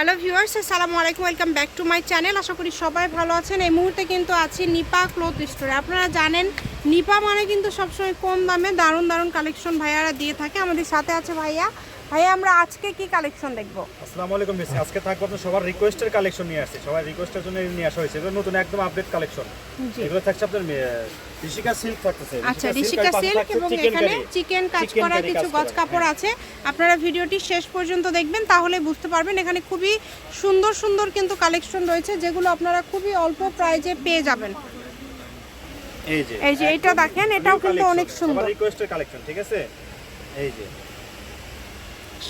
Hello viewers, আসসালামু আলাইকুম, welcome back to my channel. আশা করি সবাই ভালো আছেন। এই মুহূর্তে কিন্তু আছি নিপা ক্লোথ স্টোরে। আপনারা জানেন, নিপা মানে কিন্তু সবসময় কম দামে দারুণ দারুণ কালেকশন ভাইয়ারা দিয়ে থাকে। আমাদের সাথে আছে ভাইয়া ভাইয়া আমরা আজকে কি কালেকশন দেখব? আসসালামু আলাইকুম মিস আজকে থাকব আপনার সবার রিকোয়েস্টের কালেকশন নিয়ে আসছি। সবাই রিকোয়েস্টের জন্য নিয়ে আসা হয়েছে। এগুলো নতুন একদম আপডেট কালেকশন এগুলো থাকছে আপনার ঋষিকা সিল্ক থাকতেছে। আচ্ছা ঋষিকা সিল্ক এবং এখানে চিকেন কাজ করা কিছু গজ কাপড় হ্যাঁ। আছে। আপনারা ভিডিওটি শেষ পর্যন্ত দেখবেন তাহলে বুঝতে পারবেন এখানে খুবই সুন্দর সুন্দর কিন্তু কালেকশন রয়েছে যেগুলো আপনারা খুবই অল্প প্রাইজে পেয়ে যাবেন। এই যে এই যে এটা দেখেন এটাও কিন্তু অনেক সুন্দর। রিকোয়েস্টের কালেকশন ঠিক আছে? এই যে।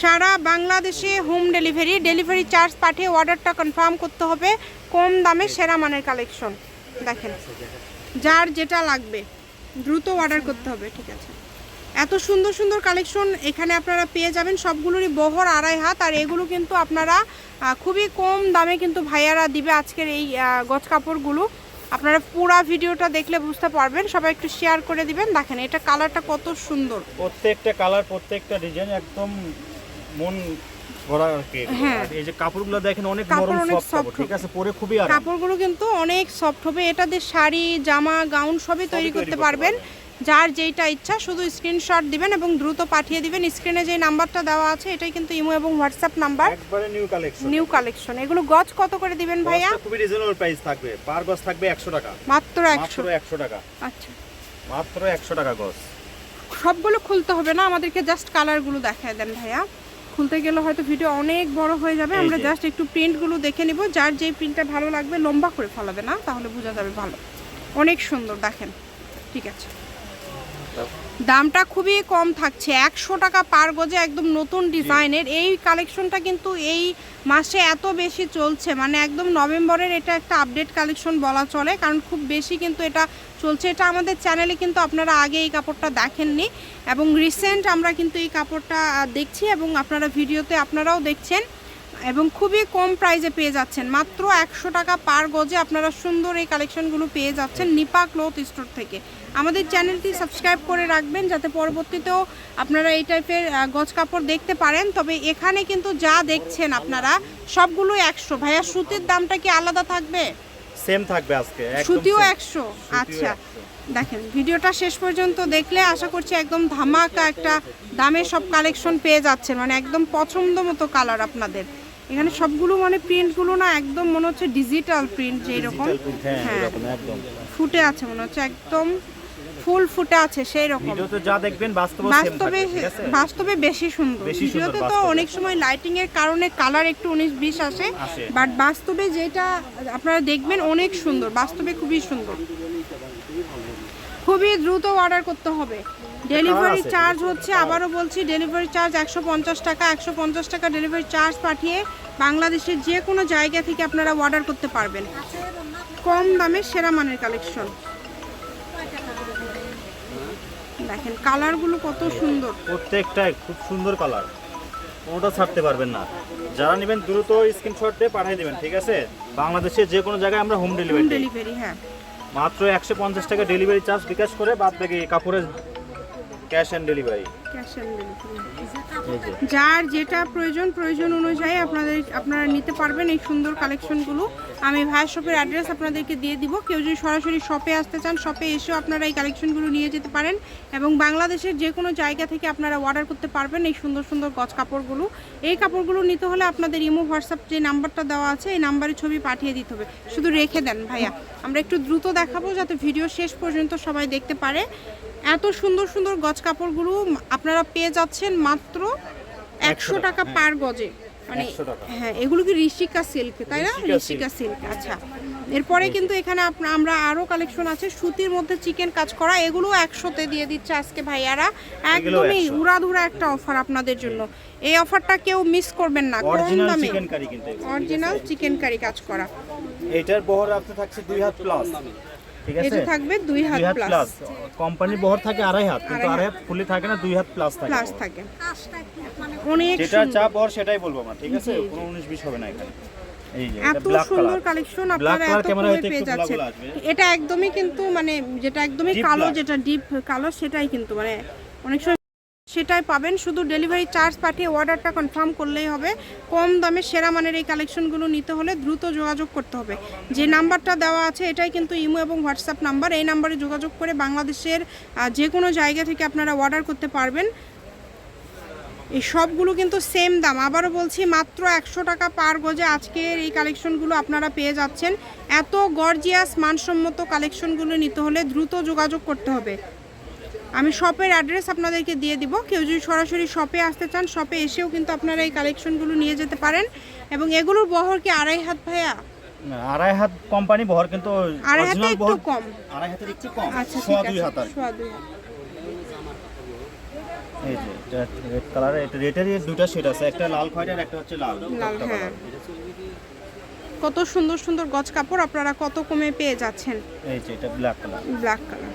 সারা বাংলাদেশে হোম ডেলিভারি ডেলিভারি চার্জ পাঠিয়ে অর্ডারটা কনফার্ম করতে হবে। কম দামে সেরা মানের কালেকশন। দেখেন, যার যেটা লাগবে, দ্রুত অর্ডার করতে হবে, ঠিক আছে? এত সুন্দর সুন্দর কালেকশন এখানে আপনারা পেয়ে যাবেন। সবগুলোরই বহর আড়াই হাত, আর এগুলো কিন্তু আপনারা খুবই কম দামে কিন্তু ভাইয়ারা দিবে আজকের এই গজ কাপড়গুলো। আপনারা পুরা ভিডিওটা দেখলে বুঝতে পারবেন। সবাই একটু শেয়ার করে দিবেন। দেখেন, এটা কালারটা কত সুন্দর। প্রত্যেকটা কালার প্রত্যেকটা ডিজাইন একদম মন ভরা হ্যাঁ। এই যে কাপড়গুলো দেখেন অনেক নরম সফট ঠিক আছে? পরে খুবই আরাম। কাপড়গুলো কিন্তু অনেক সফট হবে। এটা দিয়ে শাড়ি জামা গাউন সবই তৈরি করতে পারবেন। যার যেইটা ইচ্ছা শুধু স্ক্রিনশট দিবেন এবং দ্রুত পাঠিয়ে দিবেন। স্ক্রিনে যে নাম্বারটা দেওয়া আছে এটাই কিন্তু ইমো এবং হোয়াটসঅ্যাপ নাম্বার। একবারে নিউ কালেকশন নিউ কালেকশন এগুলো গজ কত করে দিবেন ভাইয়া? খুবই রিজনেবল প্রাইস থাকবে। পার গজ থাকবে 100 টাকা। মাত্র একশো। মাত্র 100 টাকা। আচ্ছা। মাত্র 100 টাকা গজ। সবগুলো খুলতে হবে না? আমাদেরকে জাস্ট কালারগুলো দেখায় দেন ভাইয়া। খুলতে গেলে হয়তো ভিডিও অনেক বড় হয়ে যাবে। আমরা জাস্ট একটু প্রিন্টগুলো দেখে নিব। যার যেই প্রিন্টটা ভালো লাগবে লম্বা করে ফলাবে না তাহলে বোঝা যাবে ভালো। অনেক সুন্দর দেখেন। ঠিক আছে। দামটা খুবই কম থাকছে। একশো টাকা পার গজে একদম নতুন ডিজাইনের। এই কালেকশনটা কিন্তু এই মাসে এত বেশি চলছে। মানে একদম নভেম্বরের এটা একটা আপডেট কালেকশন বলা চলে কারণ খুব বেশি কিন্তু এটা চলছে। এটা আমাদের চ্যানেলে কিন্তু আপনারা আগে এই কাপড়টা দেখেননি এবং রিসেন্ট আমরা কিন্তু এই কাপড়টা দেখছি এবং আপনারা ভিডিওতে আপনারাও দেখছেন। এবং খুবই কম প্রাইজে পেয়ে যাচ্ছেন। মাত্র একশো টাকা পার গজে আপনারা সুন্দর এই কালেকশনগুলো পেয়ে যাচ্ছেন নিপা ক্লথ স্টোর থেকে। আমাদের চ্যানেলটি সাবস্ক্রাইব করে রাখবেন যাতে পরবর্তীতেও আপনারা এই টাইপের গজ কাপড় দেখতে পারেন। তবে এখানে কিন্তু যা দেখছেন আপনারা সবগুলো একশো। ভাইয়া সুতির দামটা কি আলাদা থাকবে? সেম থাকবে আজকে সুতিও একশো? আচ্ছা। দেখেন ভিডিওটা শেষ পর্যন্ত দেখলে আশা করছি একদম ধামাকা একটা দামে সব কালেকশন পেয়ে যাচ্ছেন। মানে একদম পছন্দ মতো কালার আপনাদের। এখানে সবগুলো মানে প্রিন্টগুলো না একদম মনে হচ্ছে ডিজিটাল প্রিন্ট যেরকম হ্যাঁ হ্যাঁ। একদম। ফুটে আছে মনে হচ্ছে একদম ফুল ফুটে আছে সেই রকম। ভিডিওতে যা দেখবেন বাস্তবে বাস্তবে বাস্তবে বেশি সুন্দর। ভিডিওতে তো অনেক সময় লাইটিং এর কারণে কালার একটু উনিশ বিশ আসে। বাট বাস্তবে যেটা আপনারা দেখবেন অনেক সুন্দর বাস্তবে খুবই সুন্দর। খুবই দ্রুত অর্ডার করতে হবে। ডেলিভারি চার্জ হচ্ছে আবারও বলছি ডেলিভারি চার্জ একশো পঞ্চাশ টাকা একশো পঞ্চাশ টাকা ডেলিভারি চার্জ পাঠিয়ে বাংলাদেশের যে কোনো জায়গা থেকে আপনারা অর্ডার করতে পারবেন। কম দামে সেরা মানের কালেকশন দেখেন কালারগুলো কত সুন্দর। প্রত্যেকটাই খুব সুন্দর কালার কোনোটা ছাড়তে পারবেন না। যারা নেবেন দ্রুত স্ক্রিনশট দিয়ে পাঠিয়ে দেবেন ঠিক আছে? বাংলাদেশের যে কোনো জায়গায় আমরা হোম হোম ডেলিভারি ডেলিভারি হ্যাঁ। মাত্র একশো পঞ্চাশ টাকা ডেলিভারি চার্জ বিকাশ করে বাদ বাকি কাপড়ের cash on delivery. Cash on delivery. যার যেটা প্রয়োজন প্রয়োজন অনুযায়ী আপনাদের আপনারা নিতে পারবেন এই সুন্দর কালেকশনগুলো আমি ভাইয়ের শপের অ্যাড্রেস আপনাদেরকে দিয়ে দিব। কেউ যদি সরাসরি শপে আসতে চান শপে এসেও আপনারা এই কালেকশনগুলো নিয়ে যেতে পারেন এবং বাংলাদেশের যে কোনো জায়গা থেকে আপনারা অর্ডার করতে পারবেন এই সুন্দর সুন্দর গজ কাপড়গুলো। এই কাপড়গুলো নিতে হলে আপনাদের ইমো হোয়াটসঅ্যাপ যে নাম্বারটা দেওয়া আছে এই নাম্বারে ছবি পাঠিয়ে দিতে হবে। শুধু রেখে দেন ভাইয়া। আমরা একটু দ্রুত দেখাবো যাতে ভিডিও শেষ পর্যন্ত সবাই দেখতে পারে। এত সুন্দর সুন্দর গজ কাপড়গুলো আপনারা পেয়ে যাচ্ছেন মাত্র একশো টাকা পার গজে। মানে হ্যাঁ এগুলো কি ঋষিকা সিল্ক তাই না? ঋষিকা সিল্ক আচ্ছা। এরপরে কিন্তু এখানে আমরা আরও কালেকশন আছে সুতির মধ্যে চিকেন কাজ করা এগুলো একশোতে দিয়ে দিচ্ছে আজকে ভাইয়ারা। একদমই 100 উড়াধুরা একটা অফার আপনাদের জন্য। এই অফারটা কেউ মিস করবেন না কম দামে। কারি কিন্তু অরিজিনাল চিকেন কারি কাজ করা। এইটার বহর আপনি থাকছে দুই হাত প্লাস ঠিক আছে? এটা থাকবে দুই হাত প্লাস কোম্পানি বহর থাকে আড়াই হাত কিন্তু আড়াই হাত। ফুলি থাকে না দুই হাত প্লাস থাকে। প্লাস থাকে। অনেক যেটা সুন্দর। চা বহর সেটাই বলব আমরা ঠিক আছে? কোনো 19 20 হবে না এখানে। এটা এত সুন্দর কালেকশন Black আপনারা এত কমে পেয়ে যাচ্ছেন। গোলা গোলা আসবে। এটা একদমই কিন্তু মানে যেটা একদমই কালো যেটা ডিপ কালো সেটাই কিন্তু মানে অনেক সময় সেটাই পাবেন। শুধু ডেলিভারি চার্জ পাঠিয়ে অর্ডারটা কনফার্ম করলেই হবে। কম দামে সেরা মানের এই কালেকশনগুলো নিতে হলে দ্রুত যোগাযোগ করতে হবে। যে নাম্বারটা দেওয়া আছে, এটাই কিন্তু ইমো এবং হোয়াটসঅ্যাপ নাম্বার। এই নাম্বারে যোগাযোগ করে বাংলাদেশের যে কোনো জায়গা থেকে আপনারা অর্ডার করতে পারবেন। এই সবগুলো কিন্তু সেম দাম। আবারও বলছি, মাত্র একশো টাকা পার গজে আজকের এই কালেকশনগুলো আপনারা পেয়ে যাচ্ছেন। এত গর্জিয়াস মানসম্মত কালেকশনগুলো নিতে হলে দ্রুত যোগাযোগ করতে হবে। আমি শপের অ্যাড্রেস আপনাদেরকে দিয়ে দিব। কেউ যদি সরাসরি শপে আসতে চান শপে এসেও কিন্তু আপনারা এই কালেকশনগুলো নিয়ে যেতে পারেন এবং এগুলোর বহর কি আড়াই হাত ভাইয়া? আড়াই হাত কোম্পানি বহর কিন্তু আড়াই হাতে একটু কম। আড়াই হাতের একটু কম আচ্ছা ঠিক আছে হাত আর সোয়া দুই হাত। এই যে এটা রেড কালার এটা রেটেরই দুটো শেড আছে একটা লাল খয়েরি আর একটা হচ্ছে লাল লাল হ্যাঁ। কত সুন্দর সুন্দর গজ কাপড় আপনারা কত কমে পেয়ে যাচ্ছেন? এই যে এটা black colour black colour